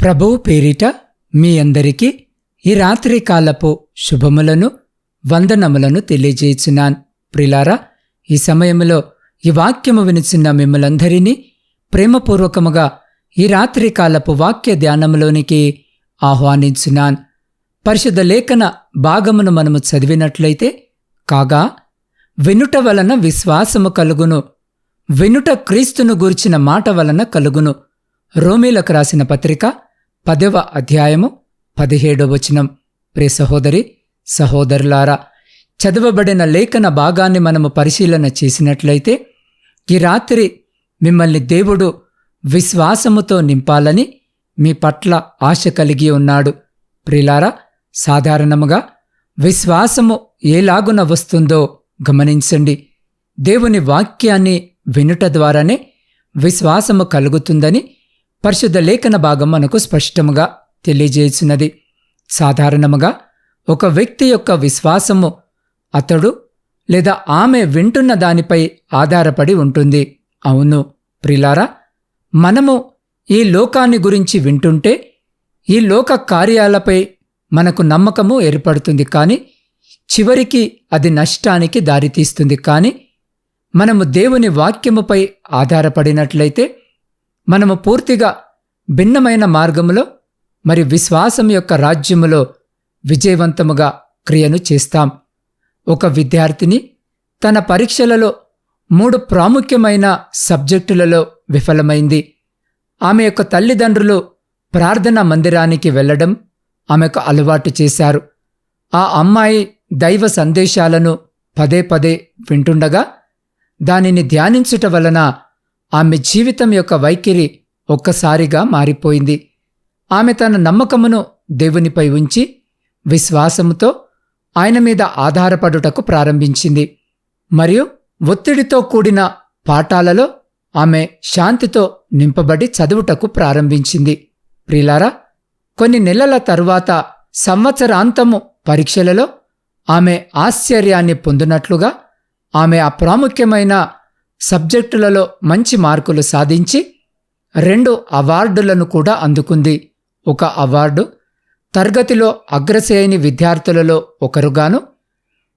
ప్రభువు పేరిట మీ అందరికీ ఈ రాత్రి కాలపు శుభములను వందనములను తెలియజేయుచున్నాను. ప్రిలారా ఈ సమయంలో ఈ వాక్యము వినిచిన మిమ్మలందరినీ ప్రేమపూర్వకముగా ఈ రాత్రి కాలపు వాక్య ధ్యానములోనికి ఆహ్వానించున్నాను. పరిశుద్ధ లేఖన భాగమును మనము చదివినట్లయితే కాగా వినుట వలన విశ్వాసము కలుగును వినుట క్రీస్తును గూర్చిన మాట వలన కలుగును. రోమీలకు రాసిన పత్రిక పదవ అధ్యాయము పదిహేడవ వచనం. ప్రే సహోదరి సహోదరులారా చదవబడిన లేఖన భాగాన్ని మనము పరిశీలన చేసినట్లయితే ఈ రాత్రి మిమ్మల్ని దేవుడు విశ్వాసముతో నింపాలని మీ పట్ల ఆశ కలిగి ఉన్నాడు. ప్రిలారా సాధారణముగా విశ్వాసము ఏలాగున వస్తుందో గమనించండి. దేవుని వాక్యాన్ని వినుట ద్వారానే విశ్వాసము కలుగుతుందని పరిశుద్ధ లేఖన భాగం మనకు స్పష్టముగా తెలియజేసినది. సాధారణముగా ఒక వ్యక్తి యొక్క విశ్వాసము అతడు లేదా ఆమె వింటున్న దానిపై ఆధారపడి ఉంటుంది. అవును ప్రిలారా మనము ఈ లోకాన్ని గురించి వింటుంటే ఈ లోక కార్యాలపై మనకు నమ్మకము ఏర్పడుతుంది కానీ చివరికి అది నష్టానికి దారితీస్తుంది కానీ మనము దేవుని వాక్యముపై ఆధారపడినట్లయితే మనము పూర్తిగా భిన్నమైన మార్గములో మరి విశ్వాసం యొక్క రాజ్యములో విజయవంతముగా క్రియను చేస్తాం. ఒక విద్యార్థిని తన పరీక్షలలో మూడు ప్రాముఖ్యమైన సబ్జెక్టులలో విఫలమైంది. ఆమె యొక్క తల్లిదండ్రులు ప్రార్థనా మందిరానికి వెళ్ళడం ఆమెకు అలవాటు చేశారు. ఆ అమ్మాయి దైవ సందేశాలను పదే పదే వింటుండగా దానిని ధ్యానించుట వలన ఆమె జీవితం యొక్క వైఖరి ఒక్కసారిగా మారిపోయింది. ఆమె తన నమ్మకమును దేవునిపై ఉంచి విశ్వాసముతో ఆయన మీద ఆధారపడుటకు ప్రారంభించింది. మరియు ఒత్తిడితో కూడిన పాఠాలలో ఆమె శాంతితో నింపబడి చదువుటకు ప్రారంభించింది. ప్రిలారా కొన్ని నెలల తరువాత సంవత్సరాంతము పరీక్షలలో ఆమె ఆశ్చర్యాన్ని పొందినట్లుగా ఆమె ఆ ప్రాముఖ్యమైన సబ్జెక్టులలో మంచి మార్కులు సాధించి రెండు అవార్డులను కూడా అందుకుంది. ఒక అవార్డు తరగతిలో అగ్రశ్రేణి విద్యార్థులలో ఒకరుగాను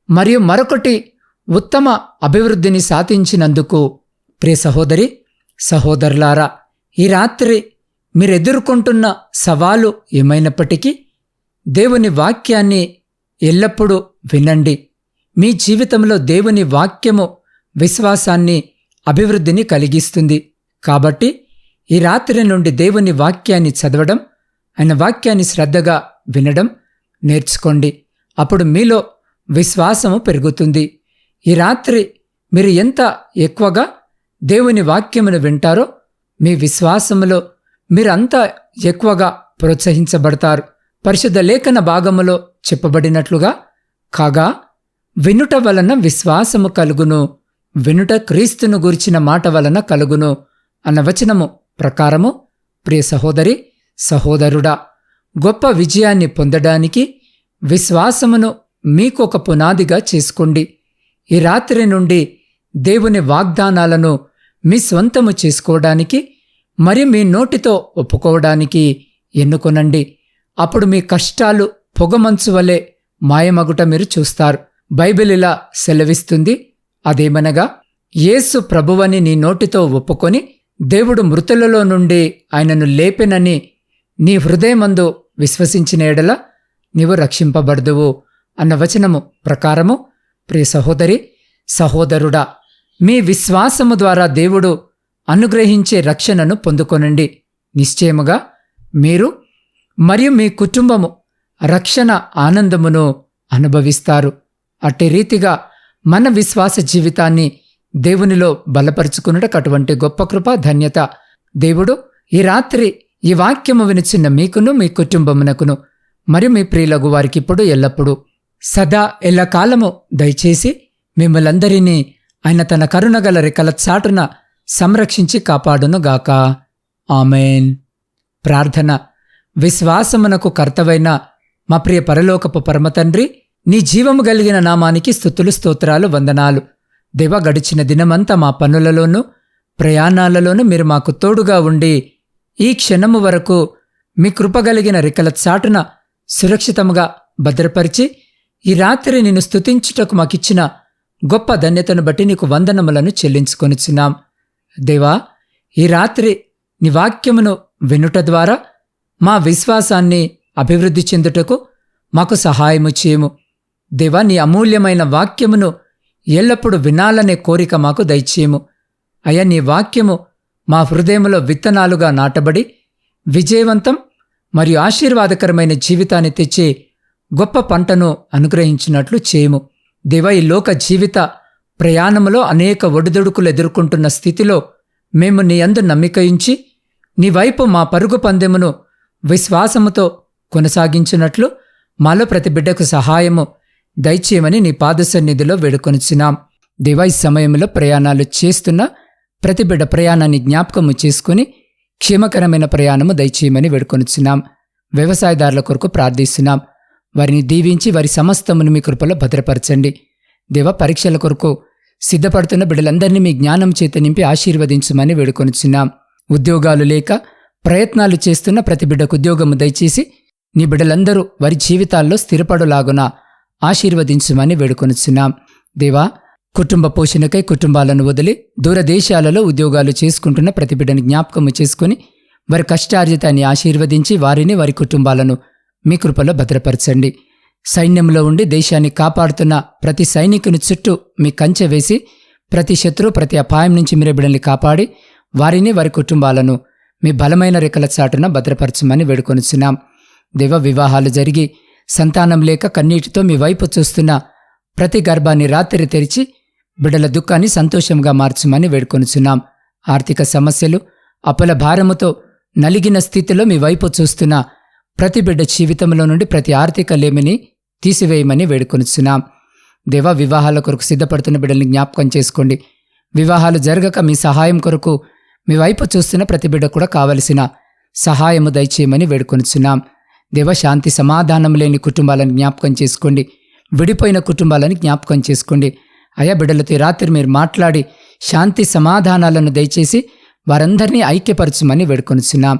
మరియు మరొకటి ఉత్తమ అభివృద్ధిని సాధించినందుకు. ప్రియ సహోదరి సహోదరులారా ఈ రాత్రి మీరెదుర్కొంటున్న సవాలు ఏమైనప్పటికీ దేవుని వాక్యాన్ని ఎల్లప్పుడూ వినండి. మీ జీవితంలో దేవుని వాక్యము విశ్వాసాన్ని అభివృద్ధిని కలిగిస్తుంది. కాబట్టి ఈ రాత్రి నుండి దేవుని వాక్యాన్ని చదవడం ఆయన వాక్యాన్ని శ్రద్ధగా వినడం నేర్చుకోండి. అప్పుడు మీలో విశ్వాసము పెరుగుతుంది. ఈ రాత్రి మీరు ఎంత ఎక్కువగా దేవుని వాక్యమును వింటారో మీ విశ్వాసములో మీరంతా ఎక్కువగా ప్రోత్సహించబడతారు. పరిశుద్ధ లేఖన భాగములో చెప్పబడినట్లుగా కాగా వినుట వలన విశ్వాసము కలుగును. వినుట క్రీస్తును గురిచిన మాట వలన కలుగును అన్న వచనము ప్రకారము ప్రియ సహోదరి సహోదరుడా గొప్ప విజయాన్ని పొందడానికి విశ్వాసమును మీకొక పునాదిగా చేసుకోండి. ఈ రాత్రి నుండి దేవుని వాగ్దానాలను మీ స్వంతము చేసుకోవడానికి మరి మీ నోటితో ఒప్పుకోవడానికి ఎన్నుకొనండి. అప్పుడు మీ కష్టాలు పొగమంచు వలె మాయమగుట మీరు చూస్తారు. బైబిల్ ఇలా సెలవిస్తుంది అదేమనగా యేసు ప్రభువని నీ నోటితో ఒప్పుకొని దేవుడు మృతులలో నుండి ఆయనను లేపెనని నీ హృదయమందు విశ్వసించిన ఎడల నీవు రక్షింపబడదువు అన్న వచనము ప్రకారము ప్రియ సహోదరి సహోదరుడా మీ విశ్వాసము ద్వారా దేవుడు అనుగ్రహించే రక్షణను పొందుకొనండి. నిశ్చయముగా మీరు మరియు మీ కుటుంబము రక్షణ ఆనందమును అనుభవిస్తారు. అట్టి రీతిగా మన విశ్వాస జీవితాన్ని దేవునిలో బలపరుచుకున్నటకు అటువంటి గొప్ప కృప ధన్యత. దేవుడు ఈ రాత్రి ఈ వాక్యము వినిచిన్న మీకును మీ కుటుంబమునకును మరియు మీ ప్రియులగు వారికి ఇప్పుడు ఎల్లప్పుడూ సదా ఎల్లకాలము దయచేసి మిమ్మలందరినీ ఆయన తన కరుణగల రెక్కల చాటున సంరక్షించి కాపాడునుగాక. ఆమెన్. ప్రార్థన. విశ్వాసమునకు కర్తవైన మా ప్రియ పరలోకపు పరమతండ్రి నీ జీవము కలిగిన నామానికి స్థుతులు స్తోత్రాలు వందనాలు. దేవ గడిచిన దినమంతా మా పనులలోనూ ప్రయాణాలలోనూ మీరు మాకు తోడుగా ఉండి ఈ క్షణము వరకు మీ కృపగలిగిన రెక్కల చాటున సురక్షితముగా భద్రపరిచి ఈ రాత్రి నిన్ను స్తుతించుటకు మాకిచ్చిన గొప్ప ధన్యతను బట్టి నీకు వందనములను చెల్లించుకొనిచున్నాం. దేవా ఈ రాత్రి నీ వాక్యమును వినుట ద్వారా మా విశ్వాసాన్ని అభివృద్ధి చెందుటకు మాకు సహాయము చేయము. దేవా నీ అమూల్యమైన వాక్యమును ఎల్లప్పుడూ వినాలనే కోరిక మాకు దయచేయము. అయ్యా నీ వాక్యము మా హృదయంలో విత్తనాలుగా నాటబడి విజయవంతం మరియు ఆశీర్వాదకరమైన జీవితాన్ని తెచ్చి గొప్ప పంటను అనుగ్రహించినట్లు చేయము. దేవా ఈ లోక జీవిత ప్రయాణములో అనేక ఒడిదుడుకులు ఎదుర్కొంటున్న స్థితిలో మేము నీ అందు నమ్మికయించి నీ వైపు మా పరుగు పందెమును విశ్వాసముతో కొనసాగించినట్లు మాలో ప్రతి బిడ్డకు సహాయము దయచేయమని నీ పాదసన్నిధిలో సన్నిధిలో వేడుకొనిచున్నాం ఈ సమయంలో ప్రయాణాలు చేస్తున్న ప్రతి బిడ్డ ప్రయాణాన్ని జ్ఞాపకము చేసుకుని క్షేమకరమైన ప్రయాణము దయచేయమని వేడుకొనిచ్చినాం వ్యవసాయదారుల కొరకు ప్రార్థిస్తున్నాం. వారిని దీవించి వారి సమస్తమును మీ కృపలో భద్రపరచండి. దేవ పరీక్షల కొరకు సిద్ధపడుతున్న బిడ్డలందరినీ మీ జ్ఞానం చేత నింపి ఆశీర్వదించమని వేడుకొనిచున్నాం. ఉద్యోగాలు లేక ప్రయత్నాలు చేస్తున్న ప్రతి బిడ్డకు ఉద్యోగము దయచేసి నీ బిడ్డలందరూ వారి జీవితాల్లో స్థిరపడులాగున ఆశీర్వదించమని వేడుకొనిచున్నాం. దేవా కుటుంబ పోషణకై కుటుంబాలను వదిలి దూరదేశాలలో ఉద్యోగాలు చేసుకుంటున్న ప్రతిబిడ్డను జ్ఞాపకము చేసుకుని వారి కష్టార్జితాన్ని ఆశీర్వదించి వారిని వారి కుటుంబాలను మీ కృపలో భద్రపరచండి. సైన్యంలో ఉండి దేశాన్ని కాపాడుతున్న ప్రతి సైనికుని చుట్టూ మీ కంచె వేసి ప్రతి శత్రువు ప్రతి అపాయం నుంచి మీరే బిడ్డల్ని కాపాడి వారిని వారి కుటుంబాలను మీ బలమైన రెక్కల చాటున భద్రపరచమని వేడుకొనిచున్నాం. దేవ వివాహాలు జరిగి సంతానం లేక కన్నీటితో మీ వైపు చూస్తున్న ప్రతి గర్భాన్ని రాత్రి తెరిచి బిడ్డల దుఃఖాన్ని సంతోషంగా మార్చమని వేడుకొనుచున్నాం. ఆర్థిక సమస్యలు అపల భారముతో నలిగిన స్థితిలో మీ వైపు చూస్తున్న ప్రతి బిడ్డ జీవితంలో నుండి ప్రతి ఆర్థిక లేమిని తీసివేయమని వేడుకొనుచున్నాం. దేవ వివాహాల కొరకు సిద్ధపడుతున్న బిడ్డల్ని జ్ఞాపకం చేసుకోండి. వివాహాలు జరగక మీ సహాయం కొరకు మీ వైపు చూస్తున్న ప్రతి బిడ్డ కూడా కావలసిన సహాయము దయచేయమని వేడుకొనుచున్నాం. దేవ శాంతి సమాధానం లేని కుటుంబాలను జ్ఞాపకం చేసుకోండి. విడిపోయిన కుటుంబాలను జ్ఞాపకం చేసుకోండి. అయా బిడ్డలతో రాత్రి మీరు మాట్లాడి శాంతి సమాధానాలను దయచేసి వారందరినీ ఐక్యపరచమని వేడుకొనిచున్నాం.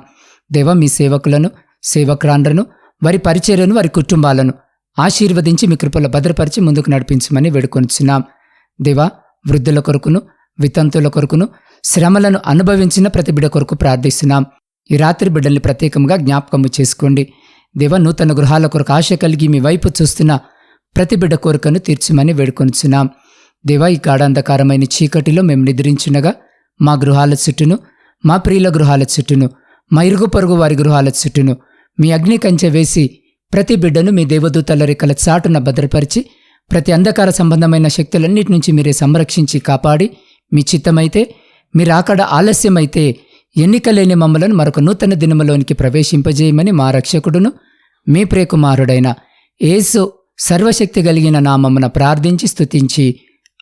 దేవ మీ సేవకులను సేవకురాండ్రను వారి పరిచర్యను వారి కుటుంబాలను ఆశీర్వదించి మీ కృపలో భద్రపరిచి ముందుకు నడిపించమని వేడుకొనిచున్నాం. దేవా వృద్ధుల కొరకును వితంతుల కొరకును శ్రమలను అనుభవించిన ప్రతి బిడ్డ కొరకు ప్రార్థిస్తున్నాం. ఈ రాత్రి బిడ్డల్ని ప్రత్యేకంగా జ్ఞాపకము చేసుకోండి. దేవ నూతన గృహాల కొరకు ఆశ కలిగి మీ వైపు చూస్తున్న ప్రతి బిడ్డ కోరికను తీర్చమని వేడుకొనుచున్నాం. దేవా ఈ గాఢాంధకారమైన చీకటిలో మేము నిద్రించినగా మా గృహాల చుట్టూను మా ప్రియుల గృహాల చుట్టూను మా ఇరుగు పొరుగు వారి గృహాల చుట్టూను మీ అగ్ని కంచె వేసి ప్రతి బిడ్డను మీ దేవదూతల రెక్కల చాటున భద్రపరిచి ప్రతి అంధకార సంబంధమైన శక్తులన్నిటి నుంచి మీరే సంరక్షించి కాపాడి మీ చిత్తమైతే మీరు అక్కడ ఆలస్యమైతే ఎన్నికలేని మమ్మలను మరొక నూతన దినములోనికి ప్రవేశింపజేయమని మా రక్షకుడును మీ ప్రియకుమారుడైన ఏసు సర్వశక్తి కలిగిన నామమున ప్రార్థించి స్తుతించి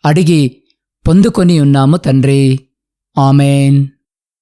అడిగి పొందుకొని ఉన్నాము తండ్రి. ఆమెన్.